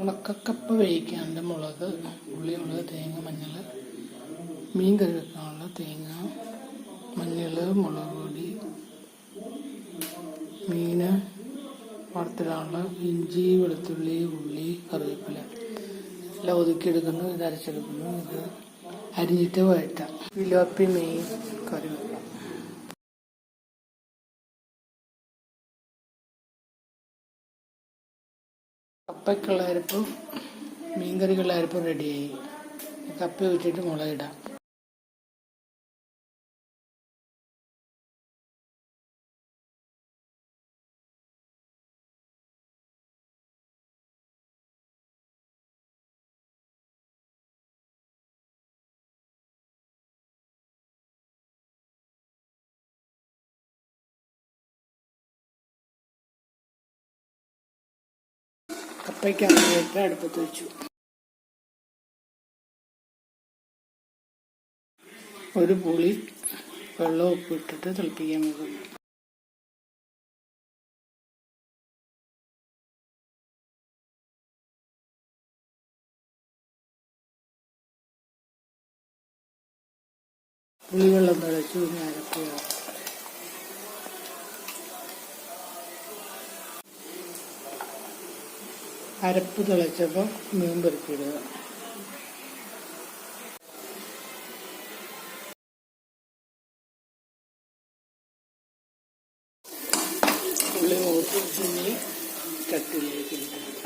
ഉണക്കക്കപ്പ വേവിക്കാണ്ട് മുളക് ഉള്ളി തേങ്ങ മഞ്ഞൾ മീൻ കറി വെക്കാനുള്ള തേങ്ങ മഞ്ഞൾ മുളക് പൊടി മീൻ വറുത്തിടാനുള്ള ഇഞ്ചി വെളുത്തുള്ളി ഉള്ളി കറിവേപ്പില. എല്ലാം ഒതുക്കിയെടുക്കുന്നു ഇത് അരച്ചെടുക്കുന്നു ഇത് അരിഞ്ഞിട്ട് വഴറ്റാം. ഇലോപ്പി മീൻ കറി കപ്പയ്ക്കുള്ള അരപ്പും മീൻകറിക്കുള്ള അരപ്പും റെഡിയായി കപ്പ വെച്ചിട്ട് മുളകിടാം. കപ്പയ്ക്ക് അടുപ്പത്ത് വെച്ചു. ഒരു പുളി വെള്ളം ഉപ്പ് ഇട്ടിട്ട് തിളപ്പിക്കാൻ വെക്കുന്നു. പുളിവെള്ളം തിളച്ചു ഞാൻ അരപ്പ് തിളച്ചപ്പോൾ മീൻ പെറുക്കിയിടുക ഉള്ളി മൂത്ത് കട്ടിലേക്ക് ചട്ടിയിലേക്ക്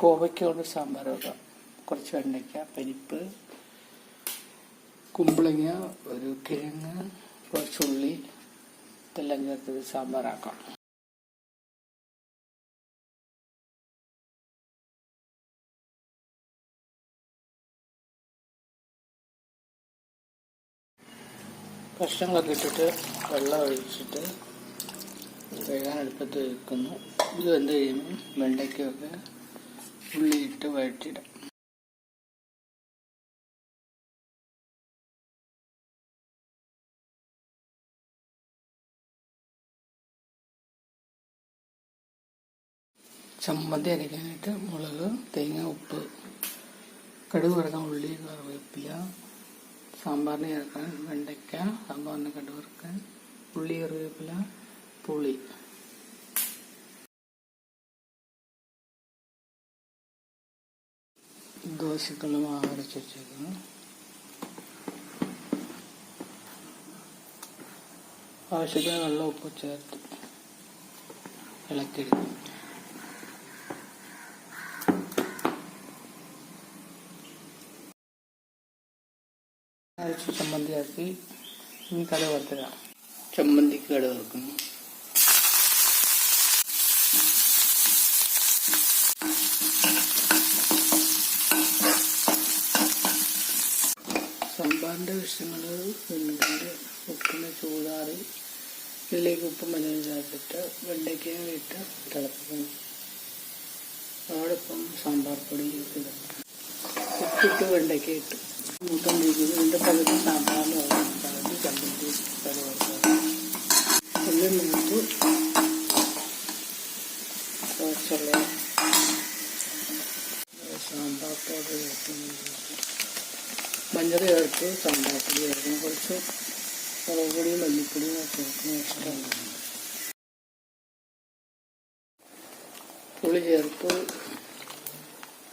കോവയ്ക്ക കൊണ്ട് സാമ്പാർ വെക്കാം. കുറച്ച് വെണ്ടയ്ക്ക പരിപ്പ് കുമ്പളങ്ങ ഒരു കിഴങ്ങ് കുറച്ചുള്ളി ഇതെല്ലാം ചേർത്ത് സാമ്പാറാക്കാം കഷ്ണങ്ങളൊക്കെ ഇട്ടിട്ട് വെള്ളം ഒഴിച്ചിട്ട് വേഗം എളുപ്പത്തിൽ വെക്കുന്നു. ഇത് വെന്ത് കഴിയുമ്പോൾ വെണ്ടയ്ക്കൊക്കെ ഉള്ളിയിട്ട് വഴറ്റിയിടാം ചമ്മന്തി അരയ്ക്കാനായിട്ട് മുളക് തേങ്ങ ഉപ്പ് കടുക് വറുക്കാൻ ഉള്ളി കറിവേപ്പില സാമ്പാറിന് ചേർക്കാൻ വെണ്ടയ്ക്ക സാമ്പാറിന് കടുക് വറുക്കാൻ ഉള്ളി കറിവേപ്പില പുളി தோசைக்கெல்லாம் அரைச்சி வச்சுருக்கேன் ஆசைக்காக நல்லா உப்பு சேர்த்து இலக்கிடுது அரைச்சி சம்மந்தி ஆக்கி நீ கடை வறுத்துடலாம் சம்மந்திக்கு கடை வறுக்கணும் വെണ്ണുകൊണ്ട് ഉപ്പിന് ചൂടാറി ഇതിലേക്ക് ഉപ്പ് മഞ്ഞൾ ചേർത്തിട്ട് വെണ്ടയ്ക്ക ഇട്ട് തിളപ്പിക്കണം. അതോടൊപ്പം സാമ്പാർ പൊടി ഇടും ഉപ്പിട്ട് വെണ്ടയ്ക്ക ഇട്ട്. മൂത്തോണ്ടിരിക്കുന്നു ഇതിന്റെ പകുതി സാമ്പാറിന് പകുതി ചമ്മന്തി കറി ഉള്ളി മൂത്ത് കുറച്ചുള്ള സാമ്പാർ പൗഡർ ചേർക്കുന്നുണ്ട് മഞ്ഞൾ ചേർത്ത് പൊടി കുറച്ച് മുളക് പൊടിയും മല്ലിപ്പൊടിയും ചേർക്കുന്ന ഇഷ്ടമാണ് പുളി ചേർത്ത്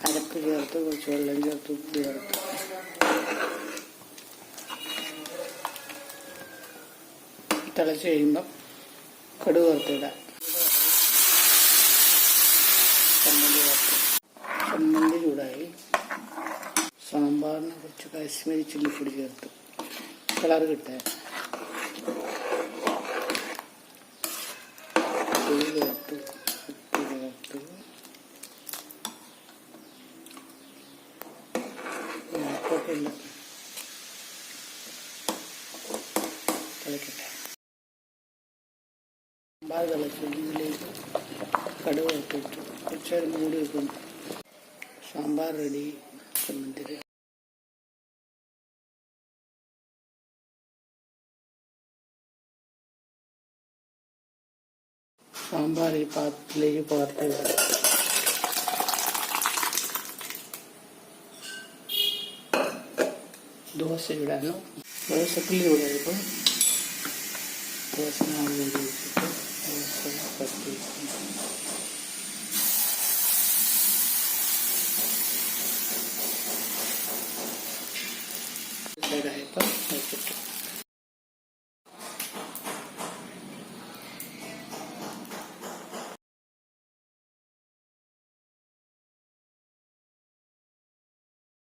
അരപ്പ് ചേർത്ത് കുറച്ച് വെള്ളം ചേർത്ത് ഉപ്പ് ചേർത്ത്. തിളച്ച് കഴിയുമ്പം കടുക് വറുത്തിടാം ചമ്മന്തി വറുത്ത്. ചമ്മന്തി ചൂടായി. സാമ്പാർ കളറിന് കുറച്ച് കാശ്മീരി ചില്ലിപ്പൊടി ചേർത്ത് കളർ കിട്ടാൻ പുളി ചേർത്ത് ഉപ്പ് ചേർത്ത്. കുഴപ്പമില്ല തിളക്കട്ടെ. സാമ്പാർ തിളച്ച്. ഇതിലേക്ക് കടുക് ഇട്ടിട്ട് കുറച്ചേരം മൂടി വെക്കുന്നു. സാമ്പാർ റെഡി सांबारी है। सांबार ही पात ले ही। पाते हैं दोसे जुड़ा ना? बड़े सकली हो रहा है तो नाम ले लीजिए। तो दोसे पत्ती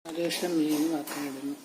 ശേഷം മീൻ ഇടുന്നു